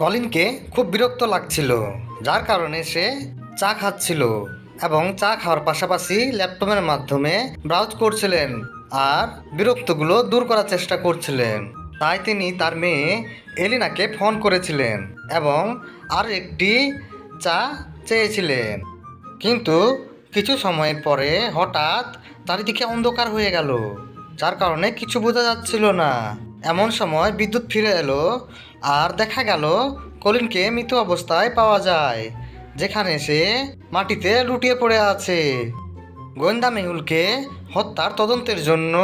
কলিনকে খুব বিরক্ত লাগছিল, যার কারণে সে চা খাচ্ছিল এবং চা খাওয়ার পাশাপাশি ল্যাপটপের মাধ্যমে ব্রাউজ করছিলেন আর বিরক্তগুলো দূর করার চেষ্টা করছিলেন। তাই তিনি তার মেয়ে এলিনাকে ফোন করেছিলেন এবং আর একটি চা চেয়েছিলেন। কিন্তু কিছু সময়ের পরে হঠাৎ চারিদিকে অন্ধকার হয়ে গেল, যার কারণে কিছু বোঝা যাচ্ছিল না। এমন সময় বিদ্যুৎ ফিরে এলো আর দেখা গেল কলিনকে মৃত অবস্থায় পাওয়া যায় যেখানে সে মাটিতে লুটিয়ে পড়ে আছে। গোয়েন্দা মেহুলকে হত্যার তদন্তের জন্য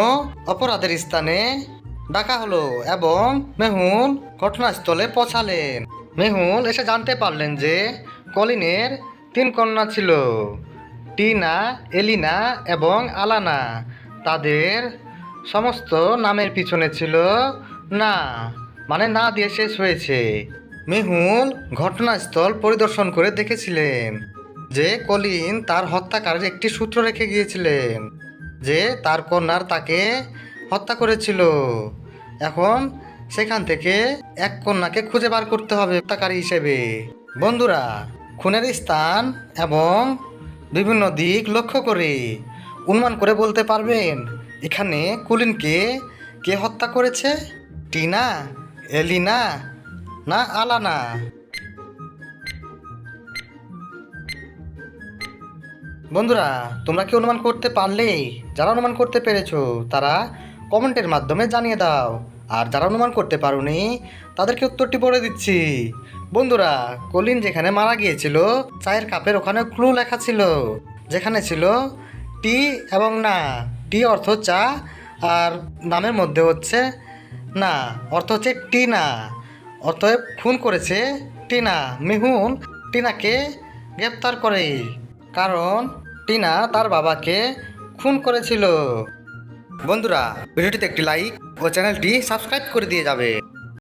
অপরাধের স্থানে ডাকা হলো এবং মেহুল ঘটনাস্থলে পৌঁছালেন। মেহুল এসে জানতে পারলেন যে কলিনের তিন কন্যা ছিল টিনা এলিনা এবং আলানা। তাদের সমস্ত নামের পিছনে ছিল না মানে না দিয়ে শেষ হয়েছে। মেহুল ঘটনাস্থল পরিদর্শন করে দেখেছিলেন যে কলিন তার হত্যাকারের একটি সূত্র রেখে গিয়েছিলেন যে তার কন্যার তাকে হত্যা করেছিল। এখন সেখান থেকে এক কন্যাকে খুঁজে বার করতে হবে হত্যাকারী হিসেবে। বন্ধুরা, খুনের স্থান এবং বিভিন্ন দিক লক্ষ্য করে অনুমান করে বলতে পারবেন এখানে কুলিনকে কে হত্যা করেছে? টিনা? এলিনা? না আলানা? বন্ধুরা, তোমরা কি অনুমান করতে পারলে? যারা অনুমান করতে পেরেছ, তারা কমেন্টের মাধ্যমে জানিয়ে দাও। আর যারা অনুমান করতে পারোনি, তাদেরকে উত্তরটি বলে দিচ্ছি। বন্ধুরা, কলিন যেখানে মারা গিয়েছিল, চায়ের কাপের ওখানে ক্লু লেখা ছিল, যেখানে ছিল টি এবং না। টি অর্থ চা, আর নামের মধ্যে হচ্ছে না, অর্থ হচ্ছে টিনা। অতএব খুন করেছে টিনা, মিহুন টিনাকে গ্রেপ্তার করে, কারণ টিনা তার বাবাকে খুন করেছিল। বন্ধুরা, ভিডিওটিতে একটি লাইক ও চ্যানেলটি সাবস্ক্রাইব করে দিয়ে যাবে।